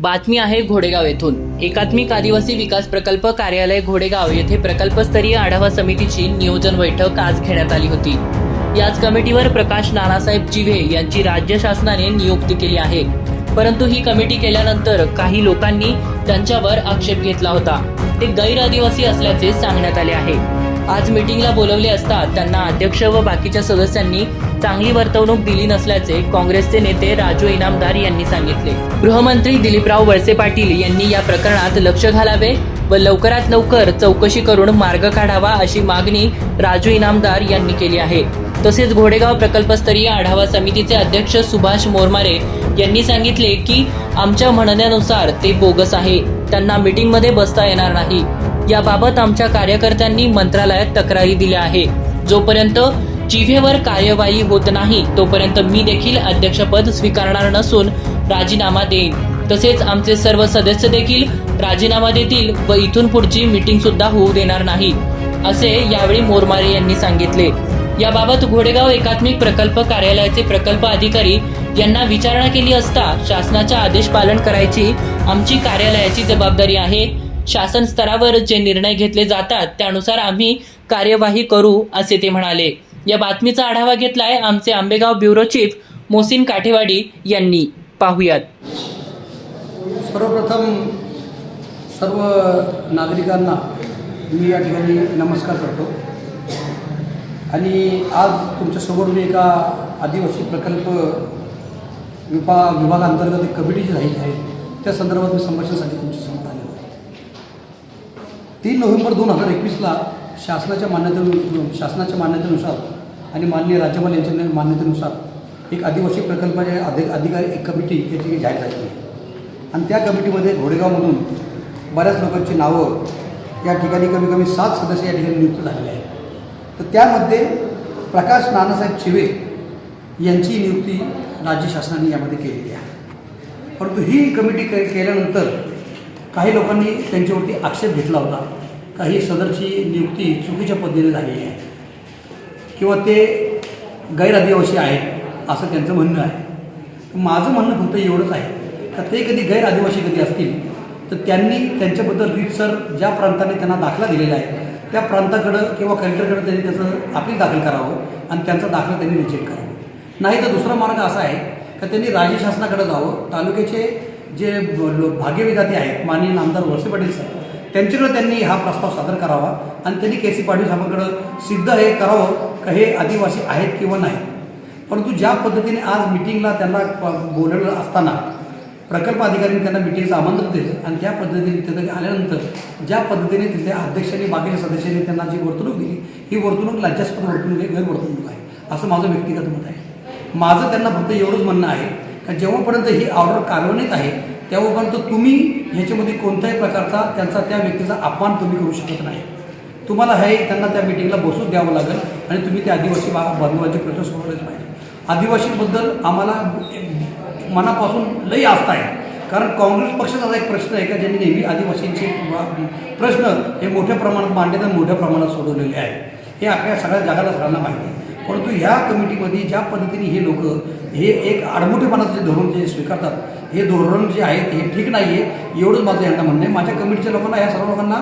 बातमी आहे घोडेगाव येथून. एकात्मिक आदिवासी विकास प्रकल्प कार्यालय घोडेगाव येथे प्रकल्पस्तरीय आढावा समितीची नियोजन बैठक आज घेण्यात आली होती. याच कमिटीवर प्रकाश नानासाहेब जिव्हे यांची राज्य शासनाने नियुक्ती केली आहे. परंतु ही कमिटी केल्यानंतर काही लोकांनी त्यांच्यावर आक्षेप घेतला होता. ते गैर आदिवासी असल्याचे सांगण्यात आले आहे. आज मीटिंगला बोलवले असता त्यांना अध्यक्ष व बाकीच्या सदस्यांनी चांगली वर्तवणूक दिली नसल्याचे काँग्रेसचे नेते राजू इनामदार यांनी सांगितले. गृहमंत्री दिलीपराव वळसे पाटील यांनी या प्रकरणात लक्ष घालावे व लवकरात लवकर चौकशी करून मार्ग काढावा अशी मागणी राजू इनामदार यांनी केली आहे. तसेच घोडेगाव प्रकल्पस्तरीय आढावा समितीचे अध्यक्ष सुभाष मोरमारे यांनी सांगितले की आमच्या म्हणण्यानुसार ते बोगस आहे. त्यांना मीटिंगमध्ये बसता येणार नाही. याबाबत आमच्या कार्यकर्त्यांनी मंत्रालयात तक्रारी दिल्या आहे. जोपर्यंत जिव्हेवर कार्यवाही होत नाही तोपर्यंत मी देखील अध्यक्षपद स्वीकारणार नसून राजीनामा देईन. तसेच आमचे सर्व सदस्य देखील राजीनामा देतील व इथून पुढची मीटिंग सुद्धा होऊ देणार नाही असे यावेळी मोरमारे यांनी सांगितले. याबाबत घोडेगाव एकात्मिक प्रकल्प कार्यालयाचे प्रकल्प अधिकारी यांना विचारणा केली असता शासनाचा आदेश पालन करायची आमची कार्यालयाची जबाबदारी आहे. शासन स्तरावर जे निर्णय घेतले जातात त्यानुसार आम्ही कार्यवाही करू असे ते म्हणाले. या बातमीचा आढावा घेतलाय आमचे आंबेगाव ब्युरो चीफ मोसिन काठेवाडी यांनी. पाहुयात. सर्वप्रथम सर्व नागरिकांना मी या ठिकाणी नमस्कार करतो. आणि आज तुमच्यासमोर मी एका आदिवासी प्रकल्प विभा विभागांतर्गत एक कमिटी जी झालेली आहे त्या संदर्भात मी संभाषणासाठी तुमच्यासमोर आले तीन नोव्हेंबर दोन हजार एकवीसला शासनाच्या मान्यते शासनाच्या मान्यतेनुसार आणि माननीय राज्यपाल यांच्या मान्यतेनुसार एक आदिवासी प्रकल्पाचे अधि अधिकारी एक कमिटी याची जाहीर झाली आणि त्या कमिटीमध्ये घोडेगावमधून बऱ्याच लोकांची नावं या ठिकाणी कमी कमी सात सदस्य या ठिकाणी नियुक्त झालेले आहेत. तर त्यामध्ये प्रकाश नानासाहेब शिवे यांची नियुक्ती राज्य शासनाने यामध्ये केलेली आहे. परंतु ही कमिटी के केल्यानंतर काही लोकांनी त्यांच्यावरती आक्षेप घेतला होता. काही सदरची नियुक्ती चुकीच्या पद्धतीने झालेली आहे. किंवा ते गैर आदिवासी आहेत असं त्यांचं म्हणणं आहे. माझं म्हणणं फक्त एवढंच आहे का ते कधी गैर आदिवासी कधी असतील तर त्यांनी त्यांच्याबद्दल रीतसर ज्या प्रांताने त्यांना दाखला दिलेला आहे त्या प्रांताकडं किंवा कलेक्टरकडं त्यांनी त्याचं अपील दाखल करावं आणि त्यांचा दाखला त्यांनी रिजेक्ट करावा. नाही तर दुसरा मार्ग असा आहे का त्यांनी राज्य शासनाकडे जावं तालुक्याचे जे ब- भाग्यविधाते आहेत माननीय आमदार वळसे पाटील साहेब त्यांच्याकडे त्यांनी हा प्रस्ताव सादर करावा आणि त्यांनी के सी पाटील साहेबांकडं सिद्ध हे करावं का हे आदिवासी आहेत किंवा नाही. परंतु ज्या पद्धतीने आज मिटिंगला त्यांना प- बोलवलं असताना प्रकल्प अधिकाऱ्यांनी त्यांना मिटिंगचं आमंत्रण दिलं आणि त्या पद्धतीने तिथं आल्यानंतर ज्या पद्धतीने तिथल्या अध्यक्षांनी बाकीच्या सदस्यांनी त्यांना जी वर्तणूक दिली ही वर्तणूक लज्जास्पद वर्तणूक आहे गैरवर्तणूक आहे असं माझं व्यक्तिगत मत आहे. माझं त्यांना फक्त एवढंच म्हणणं आहे का जेव्हापर्यंत ही ऑर्डर कार्यान्वित आहे तेव्हापर्यंत तुम्ही ह्याच्यामध्ये कोणत्याही प्रकारचा त्यांचा त्या व्यक्तीचा अपमान तुम्ही करू शकत नाही. तुम्हाला हे त्यांना त्या मिटिंगला बसूच द्यावं लागेल आणि तुम्ही त्या आदिवासी बा प्रश्न सोडवलेच पाहिजे. आदिवासीबद्दल आम्हाला मनापासून लई आस्था आहे. कारण काँग्रेस पक्षाचा एक प्रश्न आहे का ज्यांनी नेहमी आदिवासींचे प्रश्न हे मोठ्या प्रमाणात मांडले तर मोठ्या प्रमाणात सोडवलेले आहे हे आपल्या सगळ्या जगाला सगळ्यांना माहिती आहे. परंतु ह्या कमिटीमध्ये ज्या पद्धतीने हे लोक हे एक आडमुठेपणाचं जे धोरण जे स्वीकारतात हे धोरण जे आहे हे ठीक नाही आहे एवढंच माझं यांना म्हणणं आहे. माझ्या कमिटीच्या लोकांना ह्या सर्व लोकांना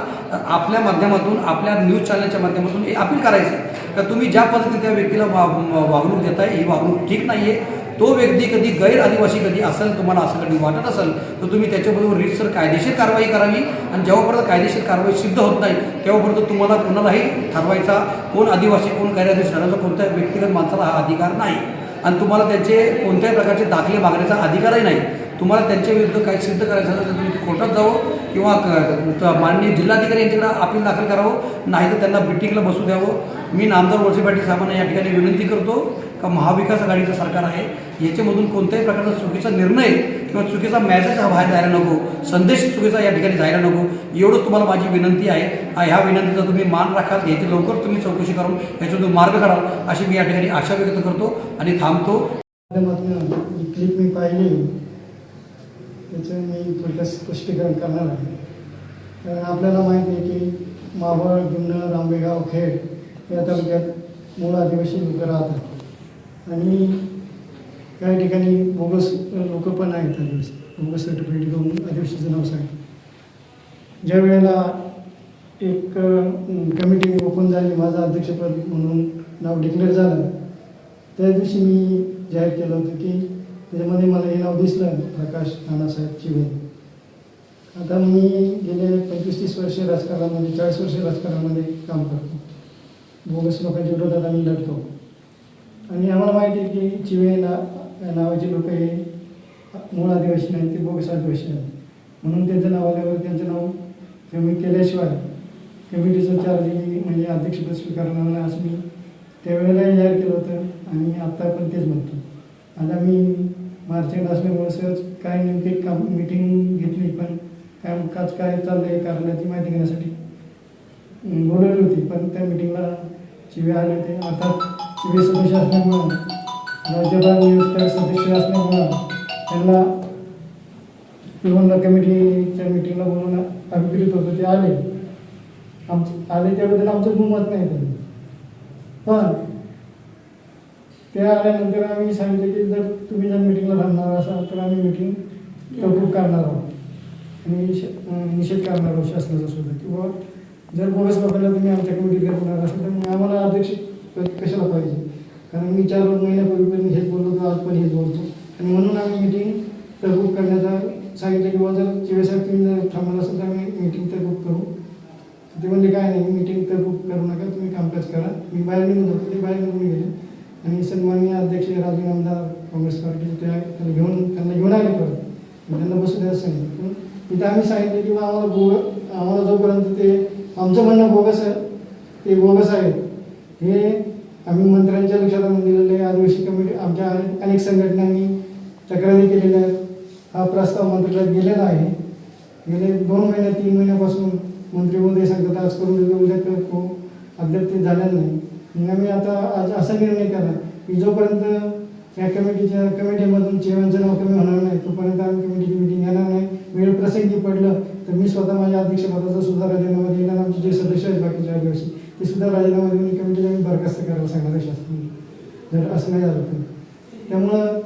आपल्या माध्यमातून आपल्या न्यूज चॅनलच्या माध्यमातून हे अपील करायचं आहे का तुम्ही ज्या पद्धतीने त्या व्यक्तीला वा वागणूक देताय ही वागणूक ठीक नाही आहे तो व्यक्ती कधी गैर आदिवासी कधी असेल तुम्हाला असं कधी वाटत असेल तर तुम्ही त्याच्याबरोबर रीतसर कायदेशीर कारवाई करावी. आणि जेव्हापर्यंत कायदेशीर कारवाई सिद्ध होत नाही तेव्हापर्यंत तुम्हाला कुणालाही ठरवायचा कोण आदिवासी कोण गैर आदिवासी ठरवायचा कोणत्या व्यक्तिगत माणसाला हा अधिकार नाही. आणि तुम्हाला त्यांचे कोणत्याही प्रकारचे दाखले मागण्याचा अधिकारही नाही. तुम्हाला त्यांच्या विरुद्ध काही सिद्ध करायचं असेल तर तुम्ही कोर्टात जावं. किंवा माननीय जिल्हाधिकारी यांच्याकडे अपील दाखल करावं नाही तर त्यांना मिटिंगला बसू द्यावं. मी नामदार वळसे पाटील साहेबांना या ठिकाणी विनंती करतो का महाविकास आघाडीचं सरकार आहे याच्यामधून कोणत्याही प्रकारचा चुकीचा निर्णय किंवा चुकीचा मॅसेज हा बाहेर जायला नको संदेश चुकीचा या ठिकाणी जायला नको एवढंच तुम्हाला माझी विनंती आहे. ह्या विनंतीचा तुम्ही मान राखाल याची लवकर तुम्ही चौकशी करून याच्यातून मार्ग काढाल अशी मी या ठिकाणी आशा व्यक्त करतो आणि थांबतो. क्लिप मी पाहिली. त्याचं मी थोडक्यात स्पष्टीकरण करणार आहे. कारण आपल्याला माहिती आहे की मावळ जुन्नर आंबेगाव खेड या तालुक्यात मूळ आदिवासी लोक राहतात. आणि काही ठिकाणी बोगस लोक पण आहेत आदिवासी. बोगस सर्टिफिकेट घेऊन आदिवासीचं नाव सांग ज्या वेळेला एक कमिटी ओपन झाली माझं अध्यक्षपद म्हणून नाव डिक्लेअर झालं त्या दिवशी मी जाहीर केलं होतं की त्याच्यामध्ये मला हे नाव दिसलं प्रकाश नानासाहेब चिवे आता मी गेले पंचवीस तीस वर्षे राजकारणामध्ये चाळीस वर्षे राजकारणामध्ये काम करतो. बोगस लोकांच्या विरोधात आम्ही लढतो. आणि आम्हाला माहिती आहे की चिवे ना या नावाचे लोक हे मूळ आदिवासी नाहीत ते बोगस आदिवासी आहेत. म्हणून त्यांचं नाव आल्यावर त्यांचं नाव कमी केल्याशिवाय कमिटीचं चार्ज मी म्हणजे अध्यक्षपद स्वीकारणार नाही असं मी त्यावेळेलाही जाहीर केलं होतं आणि आत्ता पण तेच म्हणतो. आता मी मार्चेंट असल्यामुळे सहज काय नेमके काम मिटिंग घेतली पण काय काच काय चाललं आहे कारणाची माहिती घेण्यासाठी. बोलवली होती पण त्या मिटिंगला चिवे आले होते अर्थात चिवे सदस्य असल्यामुळं राज्यपाल नियुक्त सदस्य असल्यामुळं त्यांना पिवनला कमिटीच्या मिटिंगला बोलवणं अभिप्रेत होतं ते आले. आमचं आले त्याबद्दल आमचं गुणमत नाही. त्यांनी पण ते आल्यानंतर आम्ही सांगितलं की जर तुम्ही जर मिटिंगला थांबणार असाल तर आम्ही मिटिंग तहकूब करणार आहोत. आणि निषेध करणार आहोत शासनाचा सुद्धा. किंवा जर बोगस लोकांना तुम्ही आमच्या कमिटीत करणार असाल तर मग आम्हाला अध्यक्ष कशाला पाहिजे? कारण मी चार दोन महिन्यापूर्वी पण हेच बोललो आज पण हेच बोलतो. आणि म्हणून आम्ही मिटिंग तहकूब करण्याचा सांगितलं किंवा जर चिवेसाहेब तुम्ही जर थांबणार असाल तर आम्ही मिटिंग तहकूब करू. ते म्हणजे काय नाही मिटिंग तहकूब करू नका तुम्ही कामकाज करा. मी बाहेर निघून होतो ते बाहेर निघून गेले. आणि सन्माननीय अध्यक्ष राजू आमदार काँग्रेस पार्टी ते घेऊन त्यांना घेऊन आले परत. त्यांना बसू सांगितलं पण तिथे आम्ही सांगितलं की बा आम्हाला बोग आम्हाला जोपर्यंत ते आमचं म्हणणं बोगस आहे ते बोगस आहे. हे आम्ही मंत्र्यांच्या लक्षात आणून दिलेलं आहे. आदिवासी कमिटी आमच्या अनेक अनेक संघटनांनी तक्रारी केलेल्या आहेत. हा प्रस्ताव मंत्र्यालयात गेलेला आहे. गेले दोन महिन्या तीन महिन्यापासून मंत्री महोदय सांगतात आज करून देतो उद्या करतो. अद्याप ते झालेलं नाही. म्हणून आम्ही आता आज असा निर्णय करा की जोपर्यंत या कमिटीच्या कमिटीमधून चेअरमॅनचं नाव कमी होणार नाही तोपर्यंत आम्ही कमिटीची मिटिंग घेणार नाही. वेळ प्रसंगी पडलं तर मी स्वतः माझ्या अध्यक्षपदाचा सुद्धा राजीनामा देणार आणि आमचे जे सदस्य आहेत बाकीच्या आदिवासी ते सुद्धा राजीनामा देऊन कमिटीला मी बरखास्त करायला सांगणार शासनाने जर असं नाही झालं तर. त्यामुळं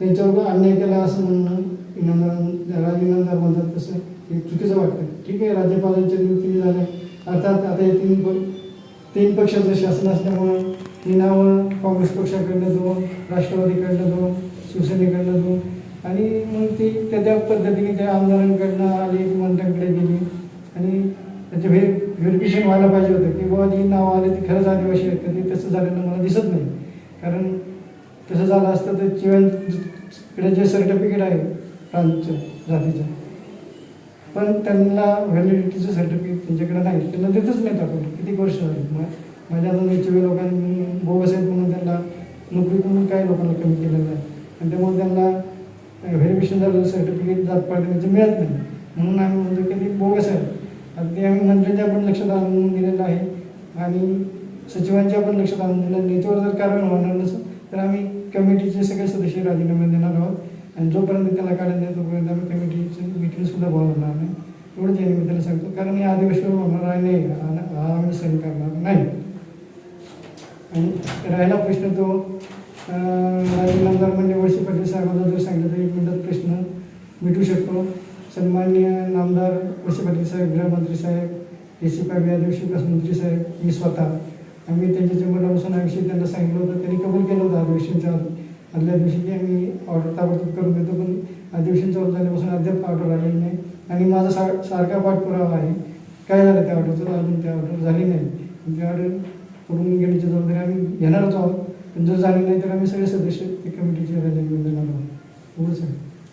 त्यांच्यावर अन्याय केला असं म्हणणं इनामदार राज म्हणतात तसं. हे चुकीचं वाटतं ठीक आहे राज्यपालांच्या नियुक्ती झाल्या. अर्थात आता येथील तीन पक्षाचं शासन असल्यामुळं ही नावं काँग्रेस पक्षाकडनं दोन राष्ट्रवादीकडनं दोन शिवसेनेकडनं दोन. आणि मग ती त्या त्या पद्धतीने त्या आमदारांकडनं आली मंत्र्यांकडे गेली. आणि त्याचे व्हे व्हेरिफिकेशन व्हायला पाहिजे होतं की बाबा जी नावं आले ती खरंच आदिवासी आहेत का ते तसं झालेलं मला दिसत नाही. कारण तसं झालं असतं तर चिवणकडे जे सर्टिफिकेट आहे प्रांतचं जातीचं पण त्यांना व्हॅलिडिटीचं सर्टिफिकेट त्यांच्याकडे नाही. त्यांना देतच नाहीत आपण. किती वर्ष झाली? मग माझ्या अजून लोकांनी बोगस आहेत म्हणून त्यांना नोकरी करून काही लोकांना कमी केलेलं आहे? आणि त्यामुळे त्यांना व्हेरिफिकेशन झालं सर्टिफिकेट जात पाडण्याचं मिळत नाही. म्हणून आम्ही म्हणतो की ते बोगस आहे आणि ते आम्ही मंत्र्यांच्या पण लक्षात आणून दिलेलं आहे. आणि सचिवांच्या पण लक्षात आणून दिलं याच्यावर जर कारण होणार नसेल तर आम्ही कमिटीचे सगळे सदस्य राजीनामे देणार आहोत. आणि जोपर्यंत त्याला काढून नाही तोपर्यंत आम्ही कमिटीचे मिटिंग सुद्धा बोलवणार नाही एवढंच या निमित्ताने सांगतो कारण या आदिवासीवर होणार आहे नाही हा हा आम्ही सहन करणार नाही आणि राहिला प्रश्न तो राजीनामदार म्हणजे वळसे पाटील साहेबांना जर सांगितलं तर एक मिनिटात प्रश्न मिटू शकतो सन्माननीय नामदार वळसे पाटील साहेब गृहमंत्री साहेब ए सी पाय आदिवासी विकास मंत्री साहेब मी स्वतः आम्ही त्यांच्या चेंबरला बसून हा त्यांना सांगितलं होतं त्यांनी कबूल केलं होतं अधिवेशनच्या आदल्या दिवशी मी आम्ही ऑर्डर ताबडतोब करून देतो पण दिवशी चालू झाल्यापासून अद्याप ऑर्डर आलेली नाही. आणि माझा सा सारखा पाठपुरावा आहे. काय झालं त्या ऑर्डरचं अजून त्या ऑर्डर झाली नाही. त्या ऑर्डर करून घेण्याची जबाबदारी आम्ही घेणारच आहोत. पण जर झाली नाही तर आम्ही सगळे सदस्य त्या कमिटीचे राजीनामे देणार आहोत. एवढंच आहे